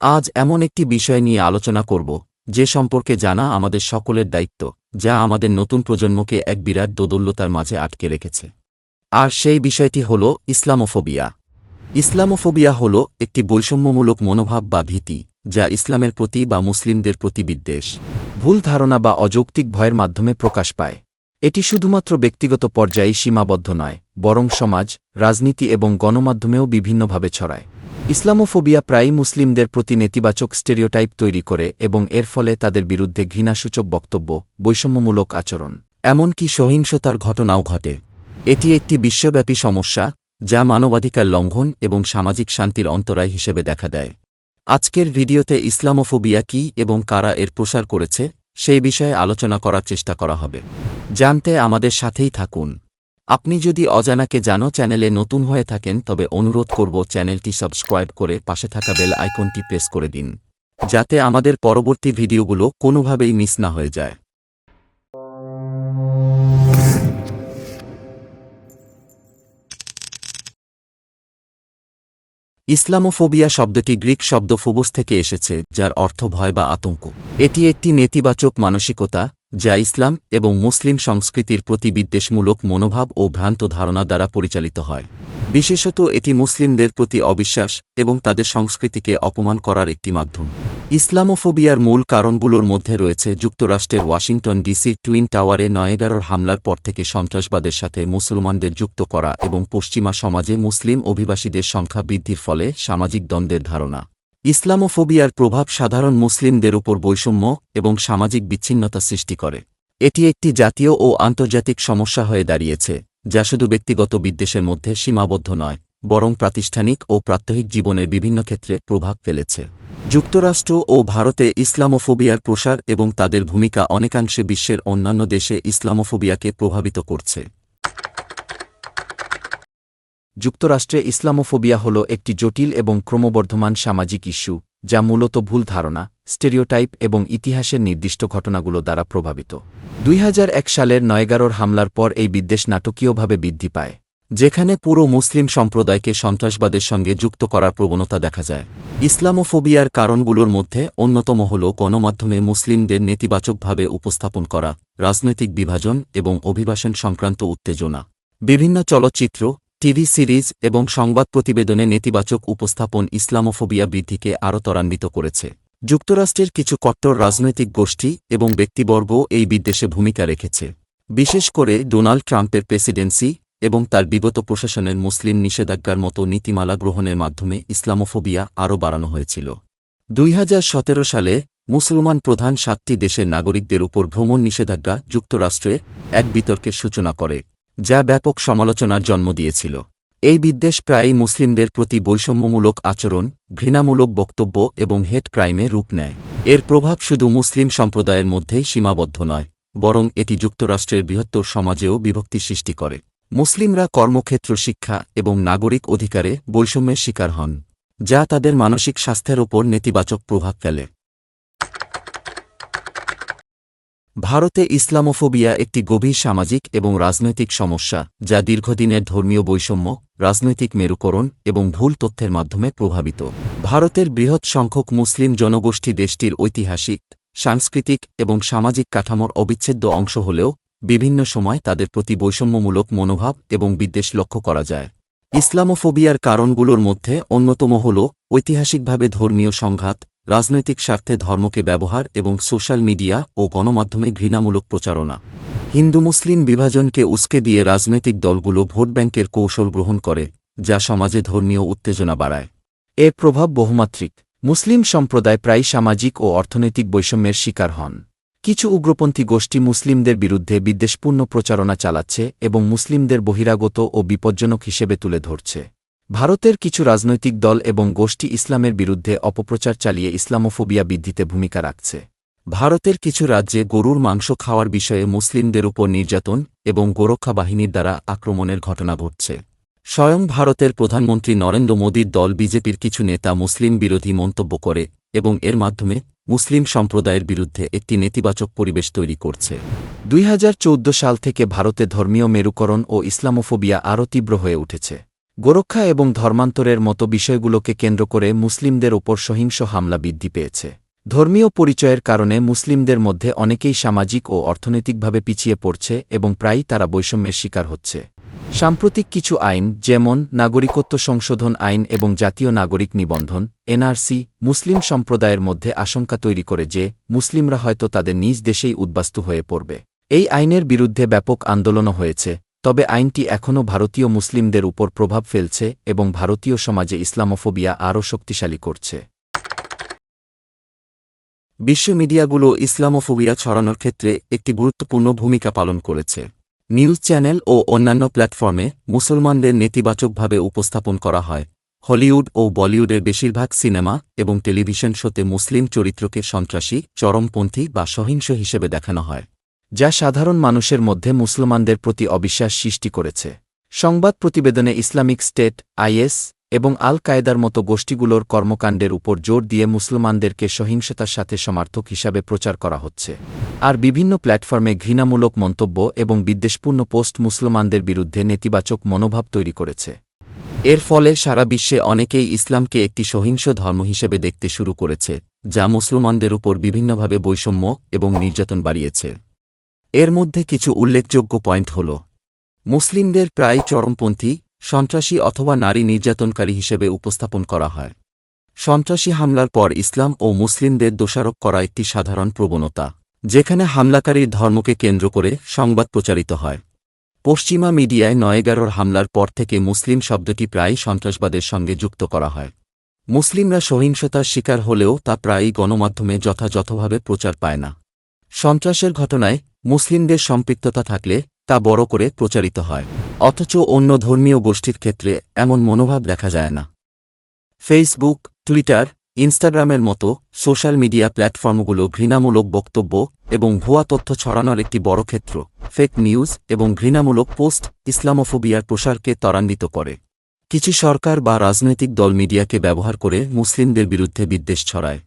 আজ এমন একটি বিষয় নিয়ে আলোচনা করব, যে সম্পর্কে জানা আমাদের সকলের দায়িত্ব, যা আমাদের নতুন প্রজন্মকে এক বিরাট দোদল্যতার মাঝে আটকে রেখেছে। আর সেই বিষয়টি হল ইসলামোফোবিয়া। ইসলামোফোবিয়া হল একটি বৈষম্যমূলক মনোভাব বা ভীতি, যা ইসলামের প্রতি বা মুসলিমদের প্রতি বিদ্বেষ, ভুল ধারণা বা অযৌক্তিক ভয়ের মাধ্যমে প্রকাশ পায়। এটি শুধুমাত্র ব্যক্তিগত পর্যায়ে সীমাবদ্ধ নয় বরং সমাজ, রাজনীতি এবং গণমাধ্যমেও বিভিন্নভাবে ছড়ায়। ইসলামোফোবিয়া প্রায়ই মুসলিমদের প্রতি নেতিবাচক স্টেরিওটাইপ তৈরি করে এবং এর ফলে তাদের বিরুদ্ধে ঘৃণাসূচক বক্তব্য, বৈষম্যমূলক আচরণ, এমনকি সহিংসতার ঘটনাও ঘটে। এটি একটি বিশ্বব্যাপী সমস্যা, যা মানবাধিকার লঙ্ঘন এবং সামাজিক শান্তির অন্তরায় হিসেবে দেখা দেয়। আজকের ভিডিওতে ইসলামোফোবিয়া কী এবং কারা এর প্রসার করেছে, সেই বিষয়ে আলোচনা করার চেষ্টা করা হবে। জানতে আমাদের সাথেই থাকুন। আপনি যদি অজানাকে জানো চ্যানেলে নতুন হয়ে থাকেন, তবে অনুরোধ করব চ্যানেলটি সাবস্ক্রাইব করে পাশে থাকা বেল আইকনটি প্রেস করে দিন, যাতে আমাদের পরবর্তী ভিডিওগুলো কোনোভাবেই মিস না হয়ে যায়। ইসলামোফোবিয়া শব্দটি গ্রিক শব্দ ফোবস থেকে এসেছে, যার অর্থ ভয় বা আতঙ্ক। এটি একটি নেতিবাচক মানসিকতা যা ইসলাম এবং মুসলিম সংস্কৃতির প্রতি বিদ্বেষমূলক মনোভাব ও ভ্রান্ত ধারণা দ্বারা পরিচালিত হয়। বিশেষত এটি মুসলিমদের প্রতি অবিশ্বাস এবং তাদের সংস্কৃতিকে অপমান করার একটি মাধ্যম। ইসলামোফোবিয়ার মূল কারণগুলোর মধ্যে রয়েছে যুক্তরাষ্ট্রের ওয়াশিংটন ডিসি টুইন টাওয়ারে নয়েগারোর হামলার পর থেকে সন্ত্রাসবাদের সাথে মুসলমানদের যুক্ত করা এবং পশ্চিমা সমাজে মুসলিম অভিবাসীদের সংখ্যা বৃদ্ধির ফলে সামাজিক দ্বন্দ্বের ধারণা। ইসলামোফোবিয়ার প্রভাব সাধারণ মুসলিমদের উপর বৈষম্য এবং সামাজিক বিচ্ছিন্নতা সৃষ্টি করে। এটি একটি জাতীয় ও আন্তর্জাতিক সমস্যা হয়ে দাঁড়িয়েছে, যা শুধু ব্যক্তিগত বিদ্বেষের মধ্যে সীমাবদ্ধ নয়, বরং প্রাতিষ্ঠানিক ও প্রাত্যহিক জীবনের বিভিন্ন ক্ষেত্রে প্রভাব ফেলেছে। যুক্তরাষ্ট্র ও ভারতে ইসলামোফোবিয়ার প্রসার এবং তাদের ভূমিকা অনেকাংশে বিশ্বের অন্যান্য দেশে ইসলামোফোবিয়াকে প্রভাবিত করছে। যুক্তরাষ্ট্রে ইসলামোফোবিয়া হল একটি জটিল এবং ক্রমবর্ধমান সামাজিক ইস্যু, যা মূলত ভুল ধারণা, স্টেরিওটাইপ এবং ইতিহাসের নির্দিষ্ট ঘটনাগুলো দ্বারা প্রভাবিত। দুই হাজার এক সালের নয়গারোর হামলার পর এই বিদ্বেষ নাটকীয়ভাবে বৃদ্ধি পায়, যেখানে পুরো মুসলিম সম্প্রদায়কে সন্ত্রাসবাদের সঙ্গে যুক্ত করার প্রবণতা দেখা যায়। ইসলামোফোবিয়ার কারণগুলোর মধ্যে অন্যতম হল গণমাধ্যমে মুসলিমদের নেতিবাচকভাবে উপস্থাপন করা, রাজনৈতিক বিভাজন এবং অভিবাসন সংক্রান্ত উত্তেজনা। বিভিন্ন চলচ্চিত্র টিভি সিরিজ এবং সংবাদ প্রতিবেদনে নেতিবাচক উপস্থাপন ইসলামোফোবিয়া বৃদ্ধিকে আরও ত্বরান্বিত করেছে। যুক্তরাষ্ট্রের কিছু কট্টর রাজনৈতিক গোষ্ঠী এবং ব্যক্তিবর্গ এই বিদ্বেষে ভূমিকা রেখেছে। বিশেষ করে ডোনাল্ড ট্রাম্পের প্রেসিডেন্সি এবং তার বিগত প্রশাসনের মুসলিম নিষেধাজ্ঞার মতো নীতিমালা গ্রহণের মাধ্যমে ইসলামোফোবিয়া আরও বাড়ানো হয়েছিল। দুই হাজার সতেরো সালে মুসলমান প্রধান সাতটি দেশের নাগরিকদের উপর ভ্রমণ নিষেধাজ্ঞা যুক্তরাষ্ট্রে এক বিতর্কের সূচনা করে। যা ব্যাপক সমালোচনার জন্ম দিয়েছিল। এই বিদ্বেষ প্রায়ই মুসলিমদের প্রতি বৈষম্যমূলক আচরণ, ঘৃণামূলক বক্তব্য এবং হেট ক্রাইমে রূপ নেয়। এর প্রভাব শুধু মুসলিম সম্প্রদায়ের মধ্যেই সীমাবদ্ধ নয়, বরং এটি যুক্তরাষ্ট্রের বৃহত্তর সমাজেও বিভক্তি সৃষ্টি করে। মুসলিমরা কর্মক্ষেত্র শিক্ষা এবং নাগরিক অধিকারে বৈষম্যের শিকার হন, যা তাদের মানসিক স্বাস্থ্যের ওপর নেতিবাচক প্রভাব ফেলে। ভারতে ইসলামোফোবিয়া একটি গভীর সামাজিক এবং রাজনৈতিক সমস্যা, যা দীর্ঘদিনের ধর্মীয় বৈষম্য, রাজনৈতিক মেরুকরণ এবং ভুল তথ্যের মাধ্যমে প্রভাবিত। ভারতের বৃহৎ সংখ্যক মুসলিম জনগোষ্ঠী দেশটির ঐতিহাসিক, সাংস্কৃতিক এবং সামাজিক কাঠামোর অবিচ্ছেদ্য অংশ হলেও বিভিন্ন সময় তাদের প্রতি বৈষম্যমূলক মনোভাব এবং বিদ্বেষ লক্ষ্য করা যায়। ইসলামোফোবিয়ার কারণগুলোর মধ্যে অন্যতম হল ঐতিহাসিকভাবে ধর্মীয় সংঘাত, রাজনৈতিক স্বার্থে ধর্মকে ব্যবহার এবং সোশ্যাল মিডিয়া ও গণমাধ্যমে ঘৃণামূলক প্রচারণা। হিন্দু মুসলিম বিভাজনকে উস্কে দিয়ে রাজনৈতিক দলগুলো ভোট ব্যাংকের কৌশল গ্রহণ করে, যা সমাজে ধর্মীয় উত্তেজনা বাড়ায়। এর প্রভাব বহুমাত্রিক। মুসলিম সম্প্রদায় প্রায় সামাজিক ও অর্থনৈতিক বৈষম্যের শিকার হন। কিছু উগ্রপন্থী গোষ্ঠী মুসলিমদের বিরুদ্ধে বিদ্বেষপূর্ণ প্রচারণা চালাচ্ছে এবং মুসলিমদের বহিরাগত ও বিপজ্জনক হিসেবে তুলে ধরছে। ভারতের কিছু রাজনৈতিক দল এবং গোষ্ঠী ইসলামের বিরুদ্ধে অপপ্রচার চালিয়ে ইসলামোফোবিয়া বৃদ্ধিতে ভূমিকা রাখছে। ভারতের কিছু রাজ্যে গরুর মাংস খাওয়ার বিষয়ে মুসলিমদের উপর নির্যাতন এবং গোরক্ষা বাহিনীর দ্বারা আক্রমণের ঘটনা ঘটছে। স্বয়ং ভারতের প্রধানমন্ত্রী নরেন্দ্র মোদীর দল বিজেপির কিছু নেতা মুসলিম বিরোধী মন্তব্য করে এবং এর মাধ্যমে মুসলিম সম্প্রদায়ের বিরুদ্ধে একটি নেতিবাচক পরিবেশ তৈরি করছে। দুই হাজার চৌদ্দ সাল থেকে ভারতে ধর্মীয় মেরুকরণ ও ইসলামোফোবিয়া আরও তীব্র হয়ে উঠেছে। গোরক্ষা এবং ধর্মান্তরের মতো বিষয়গুলোকে কেন্দ্র করে মুসলিমদের ওপর সহিংস হামলা বৃদ্ধি পেয়েছে। ধর্মীয় পরিচয়ের কারণে মুসলিমদের মধ্যে অনেকেই সামাজিক ও অর্থনৈতিকভাবে পিছিয়ে পড়ছে এবং প্রায়ই তারা বৈষম্যের শিকার হচ্ছে। সাম্প্রতিক কিছু আইন, যেমন নাগরিকত্ব সংশোধন আইন এবং জাতীয় নাগরিক নিবন্ধন, এনআরসি, মুসলিম সম্প্রদায়ের মধ্যে আশঙ্কা তৈরি করে যে, মুসলিমরা হয়তো তাদের নিজ দেশেই উদ্বাস্তু হয়ে পড়বে। এই আইনের বিরুদ্ধে ব্যাপক আন্দোলনও হয়েছে, তবে আইনটি এখনও ভারতীয় মুসলিমদের উপর প্রভাব ফেলছে এবং ভারতীয় সমাজে ইসলামোফোবিয়া আরও শক্তিশালী করছে। বিশ্ব মিডিয়াগুলো ইসলামোফোবিয়া ছড়ানোর ক্ষেত্রে একটি গুরুত্বপূর্ণ ভূমিকা পালন করেছে। নিউজ চ্যানেল ও অন্যান্য প্ল্যাটফর্মে মুসলমানদের নেতিবাচকভাবে উপস্থাপন করা হয়। হলিউড ও বলিউডের বেশিরভাগ সিনেমা এবং টেলিভিশন শোতে মুসলিম চরিত্রকে সন্ত্রাসী, চরমপন্থী বা সহিংস হিসেবে দেখানো হয়, যা সাধারণ মানুষের মধ্যে মুসলমানদের প্রতি অবিশ্বাস সৃষ্টি করেছে। সংবাদ প্রতিবেদনে ইসলামিক স্টেট, আইএস এবং আল কায়েদার মতো গোষ্ঠীগুলোর কর্মকাণ্ডের উপর জোর দিয়ে মুসলমানদেরকে সহিংসতার সাথে সমার্থক হিসাবে প্রচার করা হচ্ছে। আর বিভিন্ন প্ল্যাটফর্মে ঘৃণামূলক মন্তব্য এবং বিদ্বেষপূর্ণ পোস্ট মুসলমানদের বিরুদ্ধে নেতিবাচক মনোভাব তৈরি করেছে। এর ফলে সারা বিশ্বে অনেকেই ইসলামকে একটি সহিংস ধর্ম হিসেবে দেখতে শুরু করেছে, যা মুসলমানদের উপর বিভিন্নভাবে বৈষম্য এবং নির্যাতন বাড়িয়েছে। এর মধ্যে কিছু উল্লেখযোগ্য পয়েন্ট হল মুসলিমদের প্রায় চরমপন্থী সন্ত্রাসী অথবা নারী নির্যাতনকারী হিসেবে উপস্থাপন করা হয়। সন্ত্রাসী হামলার পর ইসলাম ও মুসলিমদের দোষারোপ করা একটি সাধারণ প্রবণতা, যেখানে হামলাকারীর ধর্মকে কেন্দ্র করে সংবাদ প্রচারিত হয়। পশ্চিমা মিডিয়ায় নয় এগারোর হামলার পর থেকে মুসলিম শব্দটি প্রায় সন্ত্রাসবাদের সঙ্গে যুক্ত করা হয়। মুসলিমরা সহিংসতার শিকার হলেও তা প্রায়ই গণমাধ্যমে যথাযথভাবে প্রচার পায় না। সন্ত্রাসের ঘটনায় মুসলিমদের সম্পৃক্ততা থাকলে তা বড় করে প্রচারিত হয়। অথচ অন্য ধর্মীয় গোষ্ঠীর ক্ষেত্রে এমন মনোভাব দেখা যায় না। ফেসবুক টুইটার ইনস্টাগ্রামের মতো সোশ্যাল মিডিয়া প্ল্যাটফর্মগুলো ঘৃণামূলক বক্তব্য এবং ভুয়া তথ্য ছড়ানোর একটি বড় ক্ষেত্র ফেক নিউজ এবং ঘৃণামূলক পোস্ট ইসলামোফোবিয়ার প্রসারকে ত্বরান্বিত করে। কিছু সরকার বা রাজনৈতিক দল মিডিয়াকে ব্যবহার করে মুসলিমদের বিরুদ্ধে বিদ্বেষ ছড়ায়।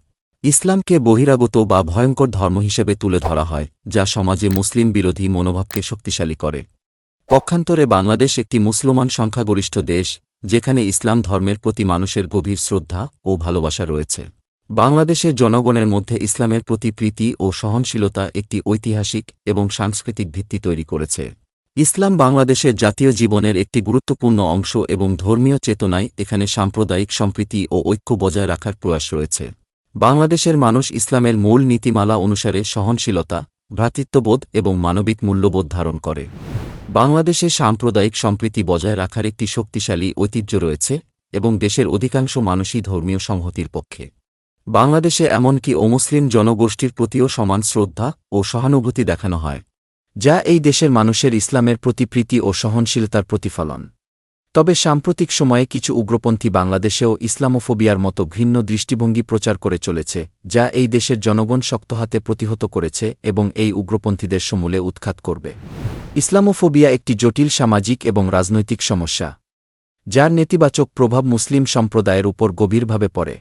ইসলামকে বহিরাগত বা ভয়ঙ্কর ধর্ম হিসেবে তুলে ধরা হয়, যা সমাজে মুসলিম বিরোধী মনোভাবকে শক্তিশালী করে। পক্ষান্তরে বাংলাদেশ একটি মুসলমান সংখ্যাগরিষ্ঠ দেশ, যেখানে ইসলাম ধর্মের প্রতি মানুষের গভীর শ্রদ্ধা ও ভালোবাসা রয়েছে। বাংলাদেশের জনগণের মধ্যে ইসলামের প্রতি প্রীতি ও সহনশীলতা একটি ঐতিহাসিক এবং সাংস্কৃতিক ভিত্তি তৈরি করেছে। ইসলাম বাংলাদেশের জাতীয় জীবনের একটি গুরুত্বপূর্ণ অংশ এবং ধর্মীয় চেতনায় এখানে সাম্প্রদায়িক সম্প্রীতি ও ঐক্য বজায় রাখার প্রয়াস রয়েছে। বাংলাদেশের মানুষ ইসলামের মূল নীতিমালা অনুসারে সহনশীলতা ভ্রাতৃত্ববোধ এবং মানবিক মূল্যবোধ ধারণ করে। বাংলাদেশে সাম্প্রদায়িক সম্প্রীতি বজায় রাখার একটি শক্তিশালী ঐতিহ্য রয়েছে এবং দেশের অধিকাংশ মানুষই ধর্মীয় সংহতির পক্ষে। বাংলাদেশে এমনকি অমুসলিম জনগোষ্ঠীর প্রতিও সমান শ্রদ্ধা ও সহানুভূতি দেখানো হয়, যা এই দেশের মানুষের ইসলামের প্রতি প্রীতি ও সহনশীলতার প্রতিফলন। তবে সাম্প্রতিক সময়ে কিছু উগ্রপন্থী বাংলাদেশেও ইসলামোফোবিয়ার মতো ঘৃণ্য দৃষ্টিভঙ্গি প্রচার করে চলেছে, যা এই দেশের জনগণ শক্ত হাতে প্রতিহত করেছে এবং এই উগ্রপন্থীদের সমূলে উৎখাত করবে। ইসলামোফোবিয়া একটি জটিল সামাজিক এবং রাজনৈতিক সমস্যা, যার নেতিবাচক প্রভাব মুসলিম সম্প্রদায়ের উপর গভীরভাবে পড়ে।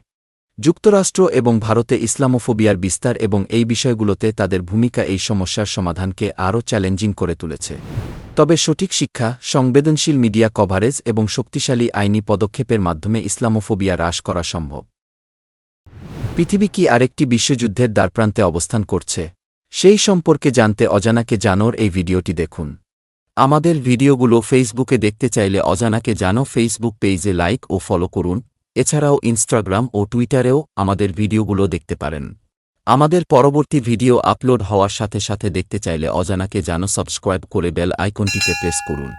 যুক্তরাষ্ট্র এবং ভারতে ইসলামোফোবিয়ার বিস্তার এবং এই বিষয়গুলোতে তাদের ভূমিকা এই সমস্যার সমাধানকে আরও চ্যালেঞ্জিং করে তুলেছে। তবে সঠিক শিক্ষা, সংবেদনশীল মিডিয়া কভারেজ এবং শক্তিশালী আইনি পদক্ষেপের মাধ্যমে ইসলামোফোবিয়া হ্রাস করা সম্ভব। পৃথিবী কি আরেকটি বিশ্বযুদ্ধের দ্বারপ্রান্তে অবস্থান করছে? সেই সম্পর্কে জানতে অজানাকে জানোর এই ভিডিওটি দেখুন। আমাদের ভিডিওগুলো ফেসবুকে দেখতে চাইলে অজানাকে জানো। ফেসবুক পেজে লাইক ও ফলো করুন। এছাড়াও ইনস্টাগ্রাম ও টুইটারেও আমাদের ভিডিওগুলো দেখতে পারেন। আমাদের পরবর্তী ভিডিও আপলোড হওয়ার সাথে সাথে দেখতে চাইলে অজানাকে জানো সাবস্ক্রাইব করে বেল আইকনটিতে প্রেস করুন।